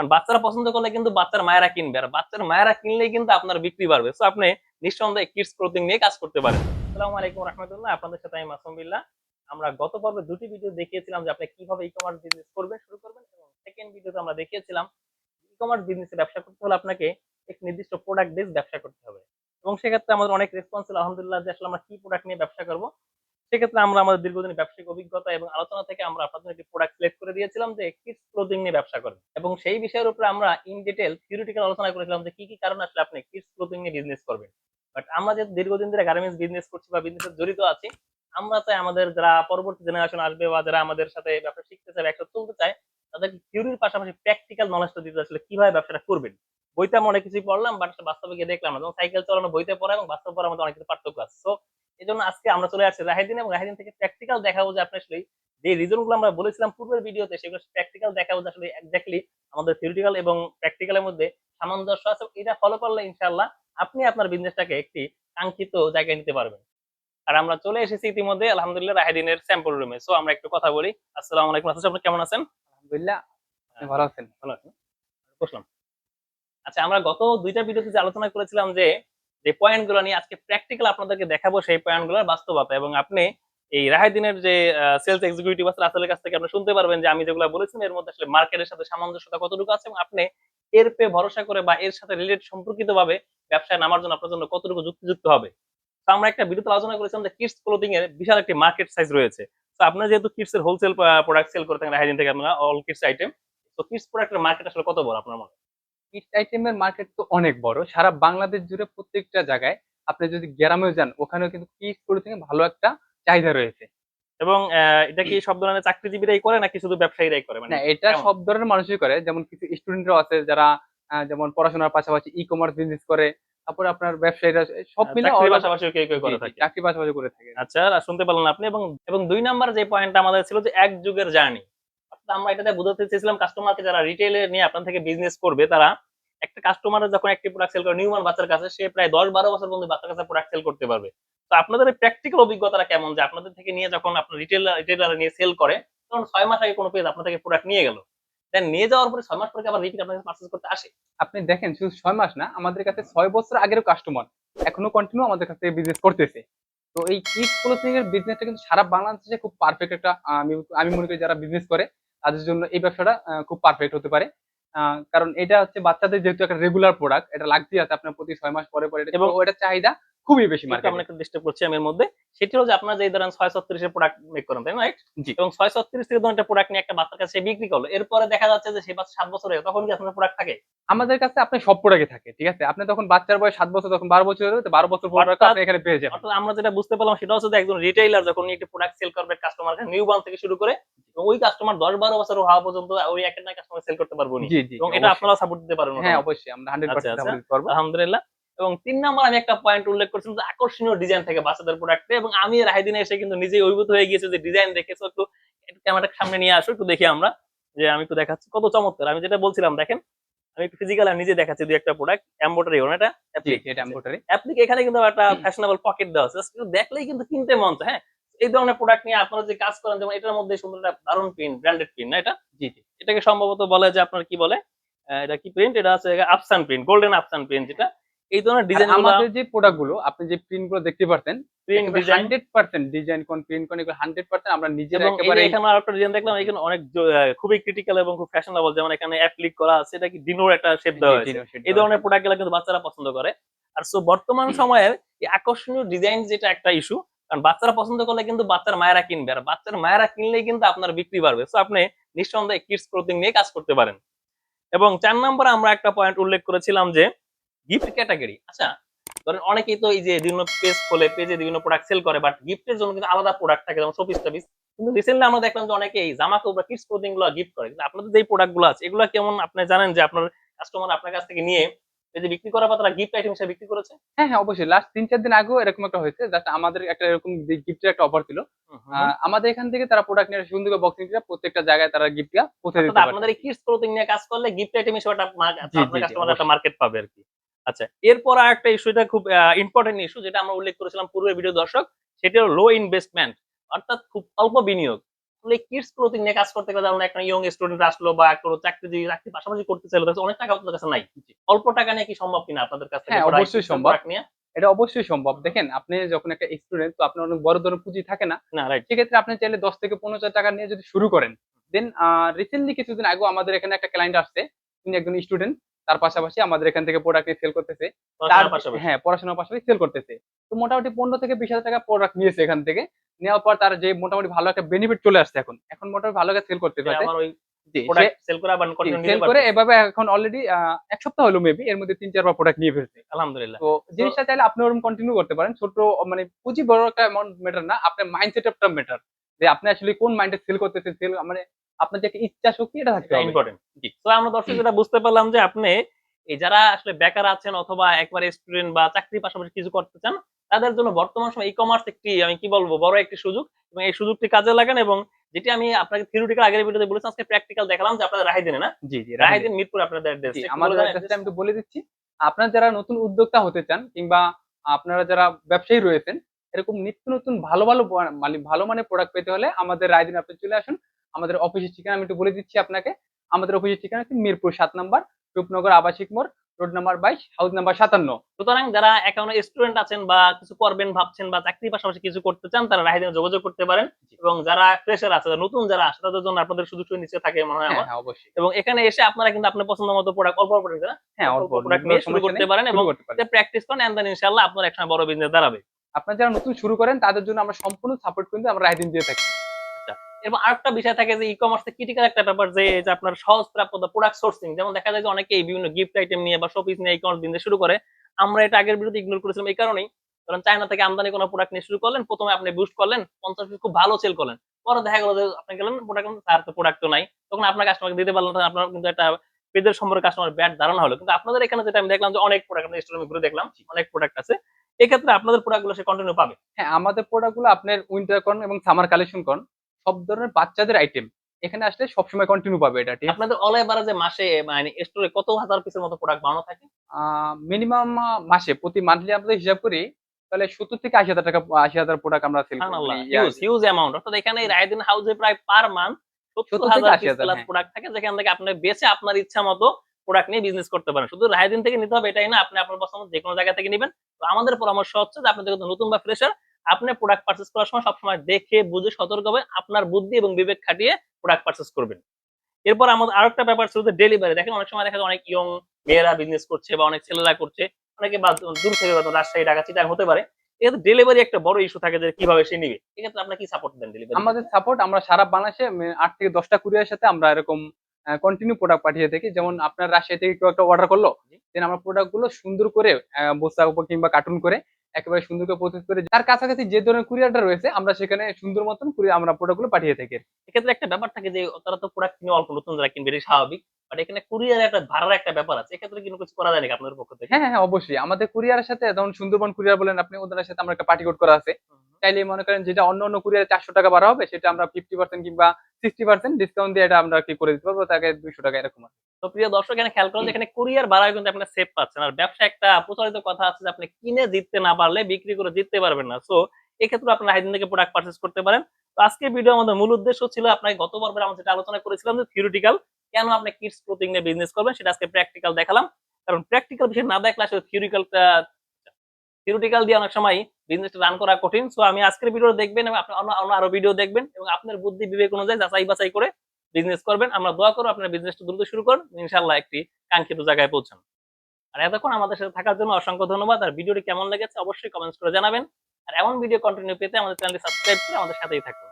কারণ বাচ্চারা পছন্দ করলে কিন্তু বাচ্চার মায়েরা কিনবে, আর বাচ্চার মায়েরা কিনলেই কিন্তু আপনার বিক্রি বাড়বে। সো আপনি নিঃসন্দেহে কিডস ক্লোথিং নিয়ে কাজ করতে পারেন। আসসালামু আলাইকুম রহমতুল্লাহ। আপনাদের সাথে আমি মাসুম আমরা গত পর্বে দুটি ভিডিও দেখিয়েছিলাম যে আপনি কীভাবে ই কমার্স বিজনেস করবেন, শুরু করবেন এবং সেকেন্ড ভিডিওতে আমরা দেখিয়েছিলাম ই কমার্স বিজনেসে ব্যবসা করতে হলে আপনাকে এক নির্দিষ্ট প্রোডাক্ট বেস ব্যবসা করতে হবে। এবং সেক্ষেত্রে আমাদের অনেক রেসপন্স ছিল, আলহামদুলিল্লাহ যে আসলে আমরা কি প্রোডাক্ট নিয়ে ব্যবসা করব সেক্ষেত্রে আমরা আমাদের দীর্ঘদিন ব্যবসায়িক অভিজ্ঞতা এবং আলোচনা থেকে আমরা আপনাদের একটি প্রোডাক্ট সিলেক্ট করে দিয়েছিলাম যে কিডস ক্লোথিং নিয়ে ব্যবসা করবেন এবং সেই বিষয়ের উপরে আমরা ইন ডিটেল থিওরিটিক্যাল আলোচনা করেছিলাম যে কি কি কারণে আসলে আপনি কিডস ক্লোথিং নিয়ে বিজনেস করবেন। বাট আমরা যে দীর্ঘদিন ধরে গার্মেন্টস বিজনেস করছি বা বিজনেসে জড়িত আছি, আমরা চাই আমাদের যারা পরবর্তী জেনারেশন আসবে বা যারা আমাদের সাথে ব্যবসা শিখতে চায় একসাথে চলতে চায়, তাদেরকে থিওরির পাশাপাশি প্র্যাকটিক্যাল নলেজটা দিতে আসলে কীভাবে ব্যবসাটা করবেন। বইতে আমরা অনেক কিছুই পড়লাম বাট বাস্তবে গিয়ে দেখলাম না। যেমন সাইকেল চালানো, বইতে পড়া এবং বাস্তব পড়ার মধ্যে অনেক কিছু পার্থক্য আছে। সো এই জন্য আজকে আমরা চলে আসছি রাহিদিন এবং রাহিদিন থেকে প্র্যাকটিক্যাল দেখাবো যে আপনি আসলে যে রিজনগুলো আমরা বলেছিলাম পূর্বের ভিডিওতে সেগুলো প্র্যাকটিক্যাল দেখাবো যে আসলে এক্স্যাক্টলি আমাদের থিওরিটিক্যাল এবং প্র্যাকটিক্যালের মধ্যে সামঞ্জস্য আছে এটা ফলো করলে ইনশাআল্লাহ আপনি আপনার বিজনেসটাকে একটি কাঙ্ক্ষিত জায়গায় নিতে পারবেন। আর আমরা চলে এসেছি ইতিমধ্যে আলহামদুলিল্লাহ রাহিদিনের স্যাম্পল রুমে সো আমরা একটু কথা বলি। আসসালামু আলাইকুম আসসালাম আপনি কেমন আছেন? আলহামদুলিল্লাহ ভালো আছেন? ভালো আছেন বসলাম। আচ্ছা আমরা গত দুইটা ভিডিওতে যে আলোচনা করেছিলাম যে যে পয়েন্টগুলো নিয়ে আজকে প্র্যাকটিক্যাল আপনাদেরকে দেখাবো, সেই পয়েন্টগুলোর বাস্তবতা। এবং আপনি এই রাহাদিনের যে সেলস এক্সিকিউটিভ আছে, রাসেলের কাছ থেকে আপনি শুনতে পারবেন যে আমি যেগুলো বলেছিলাম, এর মধ্যে আসলে মার্কেটের সাথে সামঞ্জস্যতা কতটুকু আছে এবং আপনি এর পে ভরসা করে বা এর সাথে রিলেট সম্পর্কিত ভাবে ব্যবসায় নামার জন্য আপনার জন্য কতটুকু যুক্তিযুক্ত হবে। তো আমরা একটা ভিডিওতে আলোচনা করেছিলাম যে কিডস ক্লোথিং এর বিশাল একটি মার্কেট সাইজ রয়েছে। তো আপনারা যেহেতু কিডস এর হোলসেল প্রোডাক্ট সেল করে থাকেন রাহাদিন থেকে আপনারা অল কিডস আইটেম তো কিডস প্রোডাক্টের মার্কেট আসলে কত বড় আপনার মনে কিডস আইটেমের মার্কেট তো অনেক বড়। সারা বাংলাদেশ জুড়ে প্রত্যেকটা জায়গায় আপনি যদি গ্রামেও যান ওখানেও কিন্তু কিডস ক্লোথিং ভালো একটা চাহিদা রয়েছে। এবং এটা কি সব ধরনের চাকরিজীবীরাই করে নাকি শুধু ব্যবসায়ীরাই করে? মানে এটা সব ধরনের মানুষই করে। যেমন কিছু স্টুডেন্টরাও আছে যারা যেমন পড়াশোনার পাশাপাশি ই কমার্স বিজনেস করে। তারপরে আপনার ব্যবসায়ীরা সব মিলে পাশাপাশি কেউ কেউ করে থাকে। চাকরি পাশাপাশি করে থাকে। আচ্ছা আর শুনতে পারলেন আপনি এবং এবং দুই নাম্বার যে পয়েন্টটা আমাদের ছিল যে এক যুগের জার্নি আমরা এটাতে বোঝাতে চেয়েছিলাম কাস্টমারকে যারা রিটেলে নিয়ে আপনার থেকে বিজনেস করবে তারা একটা কাস্টমারের যখন একটি প্রোডাক্ট সেল করে নিউমান বাচ্চার কাছে, সে প্রায় দশ বারো বছর পর্যন্ত বাচ্চার কাছে প্রোডাক্ট সেল করতে পারবে। তো আপনাদের প্র্যাকটিক্যাল অভিজ্ঞতাটা কেমন? যে আপনাদের থেকে নিয়ে যখন আপনার রিটেল রিটেলার নিয়ে সেল করে, তখন ছয় মাস আগে কোনো পেজ আপনার থেকে প্রোডাক্ট নিয়ে গেল। দেন নিয়ে যাওয়ার পরে ছয় মাস পরে আবার রিপিট করতে আসে? আপনি দেখেন, শুধু ছয় মাস না, আমাদের কাছে ছয় বছর আগেরও কাস্টমার এখনও কন্টিনিউ আমাদের কাছে বিজনেস করতেছে। তো এই কিড ক্লোথিং এর বিজনেসটা কিন্তু সারা বাংলাদেশে খুব পারফেক্ট একটা আমি আমি মনে করি যারা বিজনেস করে, তাদের জন্য এই ব্যবসাটা খুব পারফেক্ট হতে পারে। কারণ এটা হচ্ছে বাচ্চাদের যেহেতু একটা রেগুলার প্রোডাক্ট এটা লাগতেই আছে আপনার প্রতি ছয় মাস পরে পরে। এটা- এবং ওটার চাহিদা খুবই বেশি মার্কেটে আমরা একটু ডিস্টার্ব করছি এর মধ্যে। সেটি হলো যে আপনারা যে ধরেন ছয় ছত্রিশের প্রোডাক্ট মেক করেন তাই না? জি। এবং ছয় ছত্রিশ থেকে ধরেন একটা প্রোডাক্ট নিয়ে একটা বাচ্চার কাছে বিক্রি করল এরপরে দেখা যাচ্ছে যে সে বাচ্চা সাত বছর হয়ে তখন কি আপনার প্রোডাক্ট থাকে? আমাদের কাছে আপনি সব প্রোডাক্টই থাকে ঠিক আছে? আপনি তখন বাচ্চার বয়স সাত বছর তখন বারো বছর তো বারো বছর প্রোডাক্ট আপনি এখানে পেয়ে যাবেন। অর্থাৎ আমরা যেটা বুঝতে পারলাম সেটা হচ্ছে যে একজন রিটেইলার যখন একটি প্রোডাক্ট সেল করবে কাস্টমার নিউ বান থেকে শুরু করে এবং ওই কাস্টমার দশ বারো বছর হওয়া পর্যন্ত ওই একটা না কাস্টমার সেল করতে পারব এবং এটা আপনারা সাপোর্ট দিতে পারবেন হ্যাঁ অবশ্যই আমরা হান্ড্রেড পার্সেন্ট আচ্ছা। করব আলহামদুলিল্লাহ। এবং তিন নাম্বার আমি একটা পয়েন্ট উল্লেখ করছিলাম যে আকর্ষণীয় ডিজাইন থাকে বাচ্চাদের প্রোডাক্টে এবং আমি রাহিদিনে এসে কিন্তু নিজেই অভিভূত হয়ে গিয়েছে যে ডিজাইন দেখেছ একটু ক্যামেরাটা সামনে নিয়ে আসো একটু দেখি আমরা যে আমি একটু দেখাচ্ছি কত চমৎকার। আমি যেটা বলছিলাম দেখেন আমি একটু ফিজিক্যাল নিজে দেখাচ্ছি দুই একটা প্রোডাক্ট এম্বোটারি ওনা এটা এমব্রয়ডারি অ্যাপ্লিক এখানে কিন্তু একটা ফ্যাশনেবল পকেট দেওয়া আছে। একটু দেখলেই কিন্তু কিনতে মন চায়, হ্যাঁ? এই ধরনের প্রোডাক্ট নিয়ে আপনারা যে কাজ করেন যেমন এটার মধ্যে সুন্দর একটা দারুণ প্রিন্ট ব্র্যান্ডেড প্রিন্ট না এটা? জি জি। এটাকে সম্ভবত বলে যে আপনার কি বলে এটা কি প্রিন্ট এটা আছে আফসান প্রিন্ট গোল্ডেন আফসান প্রিন্ট যেটা। এই ধরনের ডিজাইন আমাদের যে প্রোডাক্টগুলো আপনি যে প্রিন্টগুলো দেখতে পারতেন print design hundred percent design কোন প্রিন্ট কোন এগুলো হান্ড্রেড পার্সেন্ট আমরা নিজেরা একেবারে এখানে আরেকটা ডিজাইন দেখলাম এখানে অনেক খুবই ক্রিটিক্যাল এবং খুব ফ্যাশনেবল যেমন এখানে অ্যাপ্লিক করা আছে এটা কি ডিনোর একটা শেপ দেওয়া হয়েছে। এই ধরনের প্রোডাক্টগুলো কিন্তু বাচ্চারা পছন্দ করে। আর সো বর্তমান সময়ের এই আকর্ষণীয় ডিজাইন যেটা একটা ইস্যু কারণ বাচ্চারা পছন্দ করলে কিন্তু বাচ্চার মায়েরা কিনবে আর বাচ্চার মায়েরা কিনলেই কিন্তু আপনার বিক্রি বাড়বে। সো আপনি নিঃসন্দেহে কিডস ক্লোথিং নিয়ে কাজ করতে পারেন। এবং চার নম্বরে আমরা একটা পয়েন্ট উল্লেখ করেছিলাম যে গিফট ক্যাটাগরি আচ্ছা ধরেন অনেকেই তো এই যে বিভিন্ন পেজ খোলে পেজে বিভিন্ন প্রোডাক্ট সেল করে বাট গিফটের জন্য কিন্তু আলাদা প্রোডাক্ট থাকে যেমন শোপিস টপিস। কিন্তু রিসেন্টলি আমরা দেখলাম যে অনেকে এই জামা কাপড় কিডস ক্লোথিংগুলো গিফট করে। কিন্তু আপনাদের যে প্রোডাক্টগুলো আছে এগুলো কেমন? আপনি জানেন যে আপনার কাস্টমার আপনার কাছ থেকে নিয়ে এই যে বিক্রি করার পর তারা গিফট আইটেম হিসেবে বিক্রি করেছে? হ্যাঁ হ্যাঁ অবশ্যই। লাস্ট তিন চার দিন আগেও এরকম একটা হয়েছে জাস্ট আমাদের একটা এরকম গিফটের একটা অফার ছিল। আমাদের এখান থেকে তারা প্রোডাক্ট নিয়ে সুন্দর করে বক্সিং করে প্রত্যেকটা জায়গায় তারা গিফটটা পৌঁছে দিতে পারে। আপনাদের কিডস ক্লোথিং নিয়ে কাজ করলে গিফট আইটেম হিসেবে একটা আপনার কাস্টমার একটা মার্কেট পাবে আর কি। আচ্ছা এরপর আর একটা ইস্যু এটা খুব ইম্পর্টেন্ট ইস্যু যেটা আমরা উল্লেখ করেছিলাম পূর্বের ভিডিও দর্শক সেটা হলো লো ইনভেস্টমেন্ট অর্থাৎ খুব অল্প বিনিয়োগ। আসলে কিডস ক্লোথিং নিয়ে কাজ করতে গেলে যেমন একটা ইয়ং স্টুডেন্ট আসলো বা একটা চাকরি চাকরি পাশাপাশি করতে চাইলো অনেক টাকা আপনাদের কাছে নাই। অল্প টাকা নিয়ে কি সম্ভব কিনা আপনাদের কাছে হ্যাঁ, অবশ্যই সম্ভব। নিয়ে? এটা অবশ্যই সম্ভব। দেখেন আপনি যখন একটা স্টুডেন্ট তো আপনার অনেক বড় ধরনের পুঁজি থাকে না। সেক্ষেত্রে আপনি চাইলে দশ থেকে পনেরো হাজার টাকা নিয়ে যদি শুরু করেন দেন রিসেন্টলি কিছুদিন আগেও আমাদের এখানে একটা ক্লায়েন্ট আসছে তিনি একজন স্টুডেন্ট তার পাশাপাশি আমাদের এখান থেকে প্রোডাক্ট সেল করতেছে। তার হ্যাঁ পড়াশোনার পাশাপাশি সেল করতেছে। তো মোটামুটি পনেরো থেকে বিশ হাজার টাকা প্রোডাক্ট নিয়েছে এখান থেকে। নেওয়ার পর তার যে মোটামুটি ভালো একটা বেনিফিট চলে আসছে এখন। এখন মোটামুটি ভালো সেল করতে পারছে সেল করে এভাবে এখন অলরেডি এক সপ্তাহ হলো মেবি এর মধ্যে তিন চারবার প্রোডাক্ট নিয়ে ফেলছে। আলহামদুলিল্লাহ। তো জিনিসটা চাইলে আপনি ওরকম কন্টিনিউ করতে পারেন। ছোট মানে পুঁজি বড় একটা অ্যামাউন্ট ম্যাটার না আপনার মাইন্ডসেট অফটা ম্যাটার যে আপনি আসলে কোন মাইন্ডে সেল করতেছেন? সেল মানে আপনার যে একটা ইচ্ছা শক্তি এটা থাকতে হবে। ইম্পর্টেন্ট জি। তো আমরা দর্শক যেটা বুঝতে পারলাম যে আপনি এই যারা আসলে বেকার আছেন অথবা একবার স্টুডেন্ট বা চাকরির পাশাপাশি কিছু করতে চান তাদের জন্য বর্তমান সময় ই কমার্স একটি আমি কি বলব বড় একটি সুযোগ এবং এই সুযোগটি কাজে লাগান এবং যেটি আমি আপনাকে থিওরিটিক্যাল আগের ভিডিওতে বলেছি আজকে প্র্যাকটিক্যাল দেখালাম যে আপনাদের রাহিদিনে না? জি জি রাহিদিন মিরপুর আপনাদের অ্যাড্রেস আমাদের অ্যাড্রেসটা আমি বলে দিচ্ছি আপনারা যারা নতুন উদ্যোক্তা হতে চান কিংবা আপনারা যারা ব্যবসায়ী রয়েছেন এরকম নিত্য নতুন ভালো ভালো মানে ভালো মানের প্রোডাক্ট পেতে হলে আমাদের রায়দিন আপনি চলে আসুন। আমাদের অফিসের ঠিকানা আমি একটু বলে দিচ্ছি আপনাকে। আমাদের অফিসের ঠিকানা হচ্ছে মিরপুর সাত নম্বর রূপনগর আবাসিক মোড় রোড নাম্বার বাইশ হাউস নাম্বার সাতান্ন। সুতরাং যারা একাউন্টে স্টুডেন্ট আছেন বা কিছু করবেন ভাবছেন বা চাকরির পাশাপাশি কিছু করতে চান তারা রাহিদিনে যোগাযোগ করতে পারেন এবং যারা ফ্রেশার আছে নতুন যারা আসে তাদের জন্য আপনাদের সুযোগ সুবিধা নিচে থাকে মনে হয় হ্যাঁ অবশ্যই। এবং এখানে এসে আপনারা কিন্তু আপনার পছন্দ মতো প্রোডাক্ট অল্প অল্প হ্যাঁ অল্প প্রোডাক্ট নিয়ে শুরু করতে পারেন এবং প্র্যাকটিস করেন এন্ড দেন ইনশাআল্লাহ আপনার একসময় বড় বিজনেস দাঁড়াবে। আপনারা যারা নতুন শুরু করেন তাদের জন্য আমরা সম্পূর্ণ সাপোর্ট কিন্তু আমরা রায়দিন দিয়ে থাকি। এবং আরেকটা বিষয় থাকে যে ই কমার্সে ক্রিটিক্যাল একটা ব্যাপার যে আপনার সহজ প্রাপ্যতা প্রোডাক্ট সোর্সিং যেমন দেখা যায় যে অনেকেই বিভিন্ন গিফট আইটেম নিয়ে বা শপিস নিয়ে ই কমার্স বিজনেস শুরু করে। আমরা এটা আগের বিরুদ্ধে ইগনোর করেছিলাম এই কারণেই। কারণ চায়না থেকে আমদানি কোনো প্রোডাক্ট নিয়ে শুরু করলেন প্রথমে আপনি বুস্ট করলেন পঞ্চাশ পিস খুব ভালো সেল করলেন। পরে দেখা গেল যে আপনি গেলেন প্রোডাক্ট তার তো প্রোডাক্ট তো নাই। তখন আপনার কাস্টমারকে দিতে পারলেন না আপনার কিন্তু একটা পেজের সম্পর্কে কাস্টমার ব্যাড ধারণা হলো। কিন্তু আপনাদের এখানে যেটা আমি দেখলাম যে অনেক প্রোডাক্ট আপনার স্টোরে ঘুরে দেখলাম অনেক প্রোডাক্ট আছে। এক্ষেত্রে আপনাদের প্রোডাক্টগুলো সে কন্টিনিউ পাবে। হ্যাঁ আমাদের প্রোডাক্টগুলো আপনার উইন্টার কর্ন এবং সামার কালেকশন কর্ন সব ধরনের বাচ্চাদের আইটেম এখানে আসলে সবসময় কন্টিনিউ পাবে এটা ঠিক আপনাদের অল এভারেজে মাসে মানে স্টোরে কত হাজার পিসের মতো প্রোডাক্ট বানানো থাকে? মিনিমাম মাসে প্রতি মান্থলি আমরা হিসাব করি তাহলে সত্তর থেকে আশি হাজার টাকা আশি হাজার প্রোডাক্ট আমরা সেল হিউজ হিউজ অ্যামাউন্ট অর্থাৎ এখানে রায়দিন হাউসে প্রায় পার মান্থ সত্তর হাজার 80 হাজার, হ্যাঁ। প্রোডাক্ট থাকে যেখান থেকে আপনি বেছে আপনার ইচ্ছা মতো প্রোডাক্ট নিয়ে বিজনেস করতে পারেন। শুধু রায়দিন থেকে নিতে হবে এটাই না আপনি আপনার পছন্দ যে কোনো জায়গা থেকে নেবেন। তো আমাদের পরামর্শ হচ্ছে যে আপনি যেহেতু নতুন বা ফ্রেশার আপনি প্রোডাক্ট পারচেস করার সময় সবসময় দেখে, বুঝে, সতর্ক হবে আপনার বুদ্ধি এবং বিবেক খাটিয়ে প্রোডাক্ট পারচেস করবেন। এরপর আমাদের আরেকটা ব্যাপার ছিল যে ডেলিভারি দেখেন অনেক সময় দেখা যায় অনেক ইয়ং মেয়েরা বিজনেস করছে বা অনেক ছেলেরা করছে, অনেকে দূর থেকে রাজশাহী, ঢাকা চিটাং হতে পারে। এক্ষেত্রে ডেলিভারি একটা বড় ইস্যু থাকে যে কীভাবে সে নিবে। এক্ষেত্রে আপনার কি সাপোর্ট দেন ডেলিভারি আমাদের সাপোর্ট আমরা সারা বাংলাদেশে আট থেকে দশটা কুরিয়ার সাথে আমরা এরকম কন্টিনিউ প্রোডাক্ট পাঠিয়ে থাকি যেমন আপনার রাশিয়া থেকে কেউ একটা অর্ডার করল দেন আমার প্রোডাক্টগুলো সুন্দর করে আহ, বস্তা উপর কিংবা কার্টুন করে একেবারে সুন্দর করে প্রস্তুত করে তার কাছাকাছি যে ধরনের কুরিয়ারটা রয়েছে আমরা সেখানে সুন্দর মতন কুরিয়ার আমরা প্রোডাক্টগুলো পাঠিয়ে থাকি। এক্ষেত্রে একটা ব্যাপার থাকে যে তারা তো প্রোডাক্ট কিনে অল্প নতুন যারা কিনবে এটা স্বাভাবিক। বাট এখানে কুরিয়ার একটা ভাড়ার একটা ব্যাপার আছে। এক্ষেত্রে কিন্তু কিছু করা যায় নাকি আপনাদের পক্ষ থেকে? হ্যাঁ হ্যাঁ হ্যাঁ, অবশ্যই। আমাদের কুরিয়ারের সাথে যেমন সুন্দরবন কুরিয়ার বলেন আপনি ওদের সাথে আমরা একটা পার্টি কোড করা আছে। চাইলে মনে করেন যেটা অন্য অন্য কুরিয়ারে চারশো টাকা বাড়া হবে সেটা আমরা ফিফটি পার্সেন্ট কিংবা সিক্সটি পার্সেন্ট ডিসকাউন্ট দিয়ে এটা আমরা কি করে দিতে পারব? তাকে দুইশো টাকা এরকম তো প্রিয় দর্শক এখানে খেয়াল করেন যে এখানে কুরিয়ার ভাড়ায় কিন্তু সেভ পাচ্ছেন। আর ব্যবসা একটা প্রচলিত কথা আছে যে আপনি কিনে জিততে না পারলে বিক্রি করে জিততে পারবেন না। সো এক্ষেত্রে আপনার হাইদিন থেকে প্রোডাক্ট পারচেস করতে পারেন। তো আজকে ভিডিও আমাদের মূল উদ্দেশ্য ছিল আপনাকে গত পর্বে আমরা যেটা আলোচনা করেছিলাম যে থিওরিটিক্যাল কেন আপনি কিডস ক্লোথিং নিয়ে বিজনেস করবেন সেটা আজকে প্র্যাকটিক্যাল দেখালাম। কারণ প্র্যাকটিক্যাল বিষয় না দেখলে আসলে থিওরিক্যালটা থিওরিটিক্যাল দিয়ে অনেক সময় বিজনেসটা রান করা কঠিন। সো আমি আজকের ভিডিও দেখবেন এবং আপনি অন্য অন্য আরও ভিডিও দেখবেন এবং আপনার বুদ্ধি বিবেক অনুযায়ী যাচাই বাছাই করে বিজনেস করবেন। আমরা দোয়া করব আপনার বিজনেসটা দ্রুত শুরু করুন। ইনশাল্লাহ একটি কাঙ্ক্ষিত জায়গায় পৌঁছান। আর এতক্ষণ আমাদের সাথে থাকার জন্য অসংখ্য ধন্যবাদ। আর ভিডিওটি কেমন লেগেছে অবশ্যই কমেন্টস করে জানাবেন। আর এমন ভিডিও কন্টিনিউ পেতে আমাদের চ্যানেলটি সাবস্ক্রাইব করে আমাদের সাথেই থাকুন।